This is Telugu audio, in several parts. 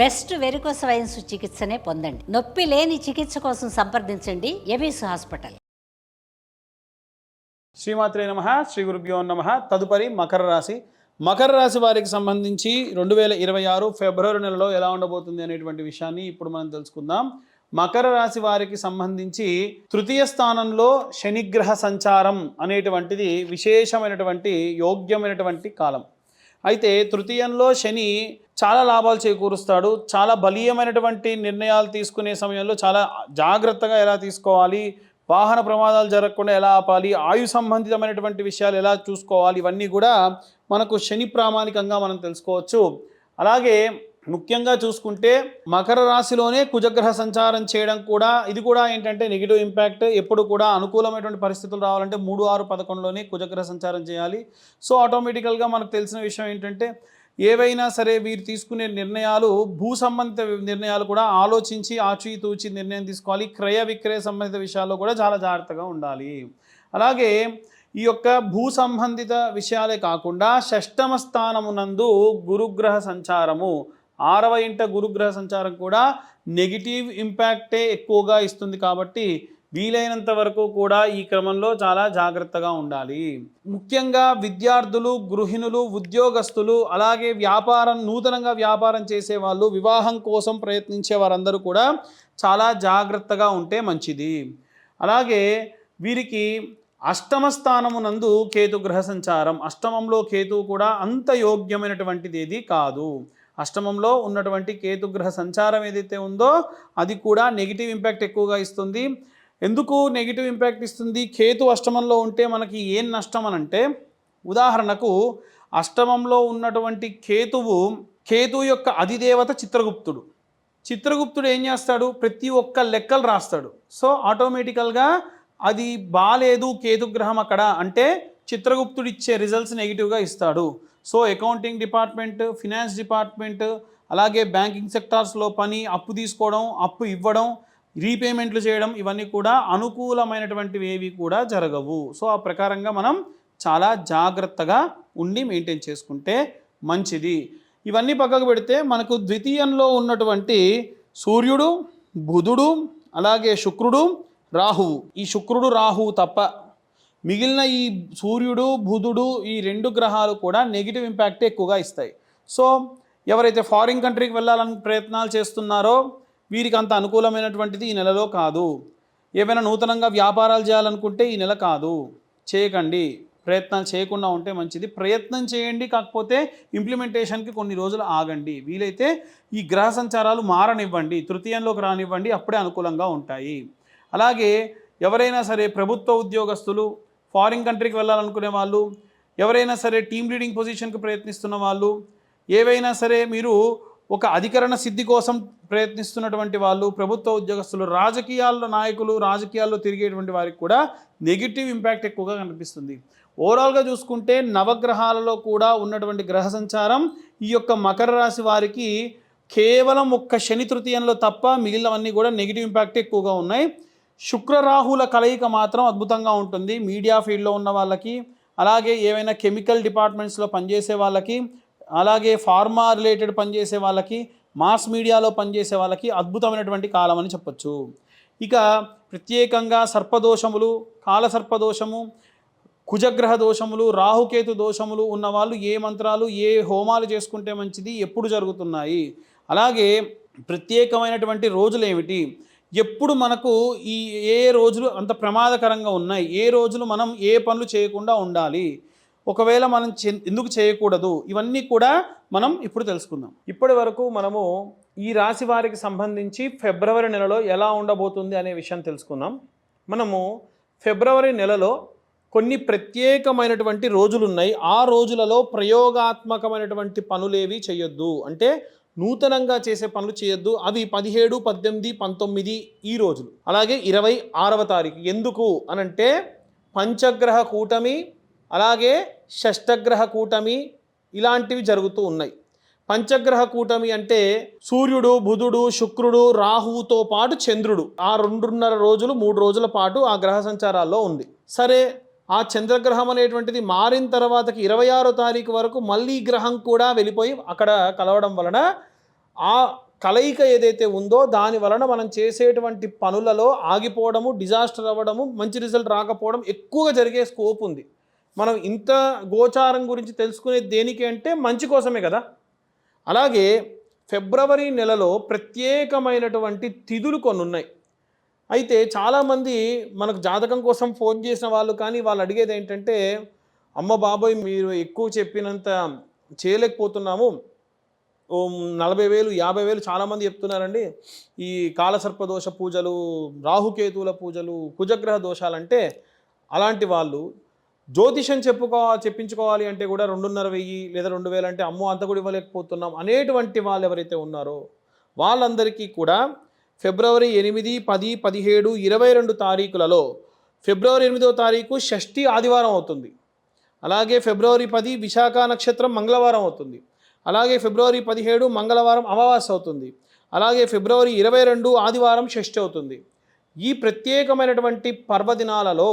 బెస్ట్ వెరికోస వైన్స్ చికిత్సనే పొందండి. నొప్పి లేని చికిత్స కోసం సంప్రదించండి. ఎబిస్ హాస్పిటల్. శ్రీమాత్రే నమ. శ్రీ గురుభ్యో నమ. తదుపరి మకర రాశి. మకర రాశి వారికి సంబంధించి రెండు వేల ఇరవై ఆరు ఫిబ్రవరి నెలలో ఎలా ఉండబోతుంది అనేటువంటి విషయాన్ని ఇప్పుడు మనం తెలుసుకుందాం. మకర రాశి వారికి సంబంధించి తృతీయ స్థానంలో శనిగ్రహ సంచారం అనేటువంటిది విశేషమైనటువంటి యోగ్యమైనటువంటి కాలం. అయితే తృతీయంలో శని చాలా లాభాలు చేకూరుస్తాడు. చాలా బలీయమైనటువంటి నిర్ణయాలు తీసుకునే సమయంలో చాలా జాగ్రత్తగా ఎలా తీసుకోవాలి? వాహన ప్రమాదాలు జరగకుండా ఎలా ఆపాలి? ఆయు సంబంధితమైనటువంటి విషయాలు ఎలా చూసుకోవాలి? ఇవన్నీ కూడా మనకు శని ప్రామాణికంగా మనం తెలుసుకోవచ్చు. అలాగే ముఖ్యంగా చూసుకుంటే మకర రాశిలోనే కుజగ్రహ సంచారం చేయడం కూడా ఇది కూడా ఏంటంటే నెగిటివ్ ఇంపాక్ట్ ఎప్పుడు కూడా అనుకూలమైనటువంటి పరిస్థితులు రావాలంటే మూడు ఆరు పదకొండులోనే కుజగ్రహ సంచారం చేయాలి. సో ఆటోమేటికల్గా మనకు తెలిసిన విషయం ఏంటంటే ఏవైనా సరే వీరు తీసుకునే నిర్ణయాలు భూ సంబంధిత నిర్ణయాలు కూడా ఆలోచించి ఆచితూచి నిర్ణయం తీసుకోవాలి. క్రయ విక్రయ సంబంధిత విషయాల్లో కూడా చాలా జాగ్రత్తగా ఉండాలి. అలాగే ఈ యొక్క భూ సంబంధిత విషయాలే కాకుండా షష్టమ స్థానమునందు గురుగ్రహ సంచారము. ఆరవ ఇంట గురుగ్రహ సంచారం కూడా నెగిటివ్ ఇంపాక్టే ఎక్కువగా ఇస్తుంది కాబట్టి వీలైనంత వరకు కూడా ఈ క్రమంలో చాలా జాగ్రత్తగా ఉండాలి. ముఖ్యంగా విద్యార్థులు గృహిణులు ఉద్యోగస్తులు అలాగే వ్యాపారం నూతనంగా వ్యాపారం చేసే వాళ్ళు వివాహం కోసం ప్రయత్నించే వారందరూ కూడా చాలా జాగ్రత్తగా ఉంటే మంచిది. అలాగే వీరికి అష్టమ స్థానమునందు కేతు గ్రహ సంచారం అష్టమంలో కేతు కూడా అంత యోగ్యమైనటువంటిది ఏది కాదు. అష్టమంలో ఉన్నటువంటి కేతుగ్రహ సంచారం ఏదైతే ఉందో అది కూడా నెగిటివ్ ఇంపాక్ట్ ఎక్కువగా ఇస్తుంది. ఎందుకు నెగిటివ్ ఇంపాక్ట్ ఇస్తుంది? కేతు అష్టమంలో ఉంటే మనకి ఏం నష్టం అని అంటే ఉదాహరణకు అష్టమంలో ఉన్నటువంటి కేతువు కేతు యొక్క అధిదేవత చిత్రగుప్తుడు. చిత్రగుప్తుడు ఏం చేస్తాడు? ప్రతి ఒక్క లెక్కలు రాస్తాడు. సో ఆటోమేటికల్గా అది బాగాలేదు కేతుగ్రహం అక్కడ అంటే చిత్రగుప్తుడు ఇచ్చే రిజల్ట్స్ నెగిటివ్గా ఇస్తాడు. So accounting department finance department అలాగే బ్యాంకింగ్ సెక్టార్స్లో పని అప్పు తీసుకోవడం అప్పు ఇవ్వడం రీపేమెంట్లు చేయడం ఇవన్నీ కూడా అనుకూలమైనటువంటివి ఏవి కూడా జరగవు. సో ఆ ప్రకారంగా మనం చాలా జాగ్రత్తగా ఉండి మెయింటైన్ చేసుకుంటే మంచిది. ఇవన్నీ పక్కకు పెడితే మనకు ద్వితీయంలో ఉన్నటువంటి సూర్యుడు బుధుడు అలాగే శుక్రుడు రాహువు. ఈ శుక్రుడు రాహువు తప్ప మిగిలిన ఈ సూర్యుడు బుధుడు ఈ రెండు గ్రహాలు కూడా నెగిటివ్ ఇంపాక్ట్ ఎక్కువగా ఇస్తాయి. సో ఎవరైతే ఫారిన్ కంట్రీకి వెళ్ళాలని ప్రయత్నాలు చేస్తున్నారో వీరికి అంత అనుకూలమైనటువంటిది ఈ నెలలో కాదు. ఏమైనా నూతనంగా వ్యాపారాలు చేయాలనుకుంటే ఈ నెల కాదు. చేయకండి. ప్రయత్నాలు చేయకుండా ఉంటే మంచిది. ప్రయత్నం చేయండి కాకపోతే ఇంప్లిమెంటేషన్కి కొన్ని రోజులు ఆగండి. వీలైతే ఈ గ్రహ సంచారాలు మారనివ్వండి. తృతీయంలోకి రానివ్వండి. అప్పుడే అనుకూలంగా ఉంటాయి. అలాగే ఎవరైనా సరే ప్రభుత్వ ఉద్యోగస్తులు ఫారిన్ కంట్రీకి వెళ్ళాలనుకునే వాళ్ళు ఎవరైనా సరే టీమ్ లీడింగ్ పొజిషన్కి ప్రయత్నిస్తున్న వాళ్ళు ఏవైనా సరే మీరు ఒక అధికరణ సిద్ధి కోసం ప్రయత్నిస్తున్నటువంటి వాళ్ళు ప్రభుత్వ ఉద్యోగస్తులు రాజకీయాల్లో నాయకులు రాజకీయాల్లో తిరిగేటువంటి వారికి కూడా నెగిటివ్ ఇంపాక్ట్ ఎక్కువగా కనిపిస్తుంది. ఓవరాల్గా చూసుకుంటే నవగ్రహాలలో కూడా ఉన్నటువంటి గ్రహ సంచారం ఈ యొక్క మకర రాశి వారికి కేవలం ఒక్క శని తృతీయంలో తప్ప మిగిలినవన్నీ కూడా నెగిటివ్ ఇంపాక్ట్ ఎక్కువగా ఉన్నాయి. శుక్రరాహుల కలయిక మాత్రం అద్భుతంగా ఉంటుంది. మీడియా ఫీల్డ్లో ఉన్న వాళ్ళకి అలాగే ఏవైనా కెమికల్ డిపార్ట్మెంట్స్లో పనిచేసే వాళ్ళకి అలాగే ఫార్మా రిలేటెడ్ పనిచేసే వాళ్ళకి మాస్ మీడియాలో పనిచేసే వాళ్ళకి అద్భుతమైనటువంటి కాలం అని చెప్పొచ్చు. ఇక ప్రత్యేకంగా సర్పదోషములు కాల సర్పదోషము కుజగ్రహ దోషములు రాహుకేతు దోషములు ఉన్నవాళ్ళు ఏ మంత్రాలు ఏ హోమాలు చేసుకుంటే మంచిది ఎప్పుడు జరుగుతున్నాయి? అలాగే ప్రత్యేకమైనటువంటి రోజులు ఏమిటి? ఎప్పుడు మనకు ఈ ఏ రోజులు అంత ప్రమాదకరంగా ఉన్నాయి? ఏ రోజులు మనం ఏ పనులు చేయకుండా ఉండాలి? ఒకవేళ మనం ఎందుకు చేయకూడదు? ఇవన్నీ కూడా మనం ఇప్పుడు తెలుసుకుందాం. ఇప్పటి వరకు మనము ఈ రాశి వారికి సంబంధించి ఫిబ్రవరి నెలలో ఎలా ఉండబోతుంది అనే విషయం తెలుసుకుందాం. మనము ఫిబ్రవరి నెలలో కొన్ని ప్రత్యేకమైనటువంటి రోజులు ఉన్నాయి ఆ రోజులలో ప్రయోగాత్మకమైనటువంటి పనులేవి చేయొద్దు అంటే నూతనంగా చేసే పనులు చేయొద్దు. అవి పదిహేడు పద్దెనిమిది పంతొమ్మిది ఈ రోజులు. అలాగే ఇరవై ఆరవ తారీఖు. ఎందుకు అనంటే పంచగ్రహ కూటమి అలాగే షష్టగ్రహ కూటమి ఇలాంటివి జరుగుతూ ఉన్నాయి. పంచగ్రహ కూటమి అంటే సూర్యుడు బుధుడు శుక్రుడు రాహువుతో పాటు చంద్రుడు. ఆ రెండున్నర రోజులు మూడు రోజుల పాటు ఆ గ్రహ సంచారాల్లో ఉంది. సరే ఆ చంద్రగ్రహం అనేటువంటిది మారిన తర్వాతకి ఇరవై ఆరో తారీఖు వరకు మళ్ళీ గ్రహం కూడా వెళ్ళిపోయి అక్కడ కలవడం వలన ఆ కలయిక ఏదైతే ఉందో దాని వలన మనం చేసేటువంటి పనులలో ఆగిపోవడము డిజాస్టర్ అవ్వడము మంచి రిజల్ట్ రాకపోవడం ఎక్కువగా జరిగే స్కోప్ ఉంది. మనం ఇంత గోచారం గురించి తెలుసుకునేది దేనికి అంటే మంచి కోసమే కదా. అలాగే ఫిబ్రవరి నెలలో ప్రత్యేకమైనటువంటి తిథులు కొన్ని ఉన్నాయి అయితే చాలామంది మనకు జాతకం కోసం ఫోన్ చేసిన వాళ్ళు కానీ వాళ్ళు అడిగేది ఏంటంటే అమ్మ బాబోయ్ మీరు ఎక్కువ చెప్పినంత చేయలేకపోతున్నాము. ఓ నలభై వేలు యాభై వేలు చాలామంది చెప్తున్నారండి. ఈ కాలసర్పదోష పూజలు రాహుకేతువుల పూజలు కుజగ్రహ దోషాలంటే అలాంటి వాళ్ళు జ్యోతిషం చెప్పుకో చెప్పించుకోవాలి అంటే కూడా రెండున్నర వెయ్యి లేదా రెండు వేలు అంటే అమ్మో అంత కూడా ఇవ్వలేకపోతున్నాం. అనేటువంటి వాళ్ళు ఎవరైతే ఉన్నారో వాళ్ళందరికీ కూడా ఫిబ్రవరి ఎనిమిది పది పదిహేడు ఇరవై రెండు తారీఖులలో ఫిబ్రవరి ఎనిమిదో తారీఖు షష్ఠి ఆదివారం అవుతుంది. అలాగే ఫిబ్రవరి పది విశాఖ నక్షత్రం మంగళవారం అవుతుంది. అలాగే ఫిబ్రవరి పదిహేడు మంగళవారం అమావాస్య అవుతుంది. అలాగే ఫిబ్రవరి ఇరవై రెండు ఆదివారం షష్ఠి అవుతుంది. ఈ ప్రత్యేకమైనటువంటి పర్వదినాలలో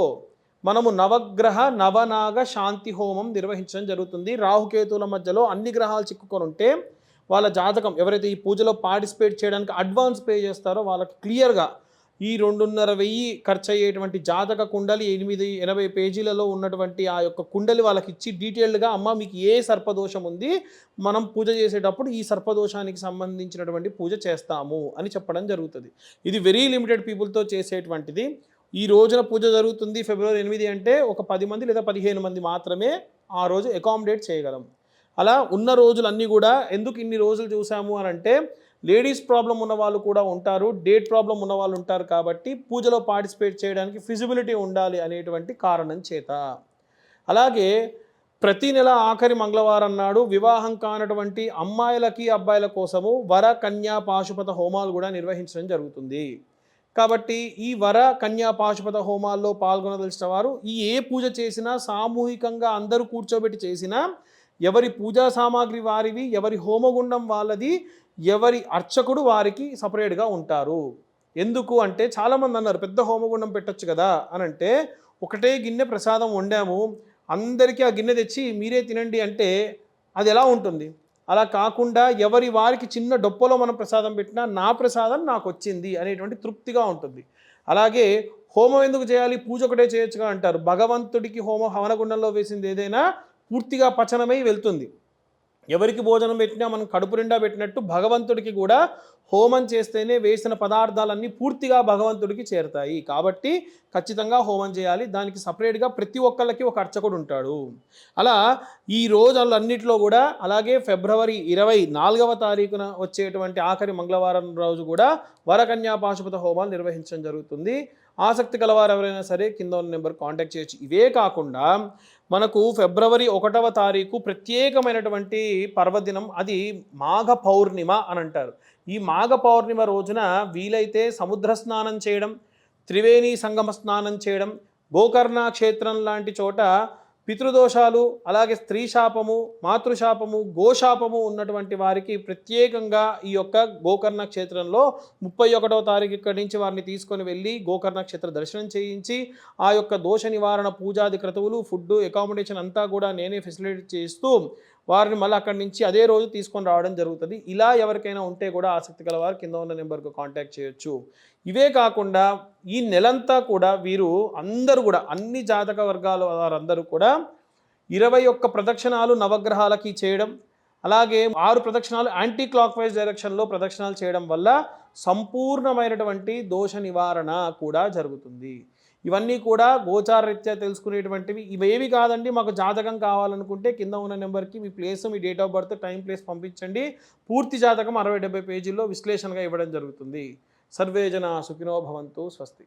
మనము నవగ్రహ నవనాగ శాంతి హోమం నిర్వహించడం జరుగుతుంది. రాహుకేతువుల మధ్యలో అన్ని గ్రహాలు చిక్కుకొని ఉంటే వాళ్ళ జాతకం ఎవరైతే ఈ పూజలో పార్టిసిపేట్ చేయడానికి అడ్వాన్స్ పే చేస్తారో వాళ్ళకి క్లియర్గా ఈ రెండున్నర వెయ్యి ఖర్చు అయ్యేటువంటి జాతక కుండలి ఎనిమిది ఎనభై పేజీలలో ఉన్నటువంటి ఆ యొక్క కుండలి వాళ్ళకి ఇచ్చి డీటెయిల్డ్గా అమ్మ మీకు ఏ సర్పదోషం ఉంది? మనం పూజ చేసేటప్పుడు ఈ సర్పదోషానికి సంబంధించినటువంటి పూజ చేస్తాము అని చెప్పడం జరుగుతుంది. ఇది వెరీ లిమిటెడ్ పీపుల్తో చేసేటువంటిది. ఈ రోజున పూజ జరుగుతుంది ఫిబ్రవరి ఎనిమిది అంటే ఒక పది మంది లేదా పదిహేను మంది మాత్రమే ఆ రోజు అకామిడేట్ చేయగలం. అలా ఉన్న రోజులన్నీ కూడా ఎందుకు ఇన్ని రోజులు చూసాము అని అంటే లేడీస్ ప్రాబ్లం ఉన్న వాళ్ళు కూడా ఉంటారు డేట్ ప్రాబ్లం ఉన్న వాళ్ళు ఉంటారు కాబట్టి పూజలో పార్టిసిపేట్ చేయడానికి ఫిజిబిలిటీ ఉండాలి అనేటువంటి కారణం చేత. అలాగే ప్రతి నెల ఆఖరి మంగళవారం నాడు వివాహం కానటువంటి అమ్మాయిలకి అబ్బాయిల కోసము వర కన్యా పాశుపత హోమాలు కూడా నిర్వహించడం జరుగుతుంది. కాబట్టి ఈ వర కన్యా పాశుపత హోమాల్లో పాల్గొనదలిచిన వారు ఈ ఏ పూజ చేసినా సామూహికంగా అందరూ కూర్చోబెట్టి చేసినా ఎవరి పూజా సామాగ్రి వారివి ఎవరి హోమగుండం వాళ్ళది ఎవరి అర్చకుడు వారికి సపరేట్గా ఉంటారు. ఎందుకు అంటే చాలామంది అన్నారు పెద్ద హోమగుండం పెట్టొచ్చు కదా అని అంటే ఒకటే గిన్నె ప్రసాదం వండాము అందరికీ ఆ గిన్నె తెచ్చి మీరే తినండి అంటే అది ఎలా ఉంటుంది? అలా కాకుండా ఎవరి వారికి చిన్న డొప్పలో మనం ప్రసాదం పెట్టినా నా ప్రసాదం నాకు వచ్చింది అనేటువంటి తృప్తిగా ఉంటుంది. అలాగే హోమం ఎందుకు చేయాలి? పూజ ఒకటే చేయొచ్చుగా అంటారు. భగవంతుడికి హోమం హవనగుండంలో వేసింది ఏదైనా పూర్తిగా పచనమై వెళ్తుంది. ఎవరికి భోజనం పెట్టినా మనం కడుపు నిండా పెట్టినట్టు భగవంతుడికి కూడా హోమం చేస్తేనే వేసిన పదార్థాలన్నీ పూర్తిగా భగవంతుడికి చేరుతాయి. కాబట్టి ఖచ్చితంగా హోమం చేయాలి. దానికి సపరేట్గా ప్రతి ఒక్కళ్ళకి ఒక అర్చకుడు ఉంటాడు. అలా ఈ రోజులన్నింటిలో కూడా అలాగే ఫిబ్రవరి ఇరవై నాలుగవ తారీఖున వచ్చేటువంటి ఆఖరి మంగళవారం రోజు కూడా వరకన్యా పాశుపత హోమాలు నిర్వహించడం జరుగుతుంది. ఆసక్తి గలవారు ఎవరైనా సరే కింద ఉన్న నెంబర్ కాంటాక్ట్ చేయొచ్చు. ఇవే కాకుండా మనకు ఫిబ్రవరి ఒకటవ తారీఖు ప్రత్యేకమైనటువంటి పర్వదినం అది మాఘ పౌర్ణిమ అని అంటారు. ఈ మాఘ పౌర్ణిమ రోజున వీలైతే సముద్ర స్నానం చేయడం త్రివేణి సంగమ స్నానం చేయడం గోకర్ణ క్షేత్రం లాంటి చోట పితృదోషాలు అలాగే స్త్రీ శాపము మాతృశాపము గోశాపము ఉన్నటువంటి వారికి ప్రత్యేకంగా ఈ యొక్క గోకర్ణ క్షేత్రంలో ముప్పై ఒకటవ తారీఖు ఇక్కడి నుంచి వారిని తీసుకొని వెళ్ళి గోకర్ణ క్షేత్ర దర్శనం చేయించి ఆ యొక్క దోష నివారణ పూజాది క్రతువులు ఫుడ్ అకామిడేషన్ అంతా కూడా నేనే ఫెసిలిటేట్ చేస్తూ వారిని మళ్ళీ అక్కడి నుంచి అదే రోజు తీసుకొని రావడం జరుగుతుంది. ఇలా ఎవరికైనా ఉంటే కూడా ఆసక్తి గల వారు కింద ఉన్న నెంబర్కు కాంటాక్ట్ చేయొచ్చు. ఇవే కాకుండా ఈ నెలంతా కూడా వీరు అందరూ కూడా అన్ని జాతక వర్గాల వారందరూ కూడా ఇరవై ఒక్క ప్రదక్షిణాలు నవగ్రహాలకి చేయడం అలాగే ఆరు ప్రదక్షిణాలు యాంటీ క్లాక్ వైజ్ డైరెక్షన్లో ప్రదక్షిణాలు చేయడం వల్ల సంపూర్ణమైనటువంటి దోష నివారణ కూడా జరుగుతుంది. ఇవన్నీ కూడా గోచారరీత్యా తెలుసుకునేటువంటివి. ఇవేవి కాదండి మాకు జాతకం కావాలనుకుంటే కింద ఉన్న నెంబర్కి మీ place me date of birth time place పంపించండి. పూర్తి జాతకం అరవై డెబ్బై పేజీల్లో విశ్లేషణగా ఇవ్వడం జరుగుతుంది. సర్వే జన సుఖినో భవంతు స్వస్తి.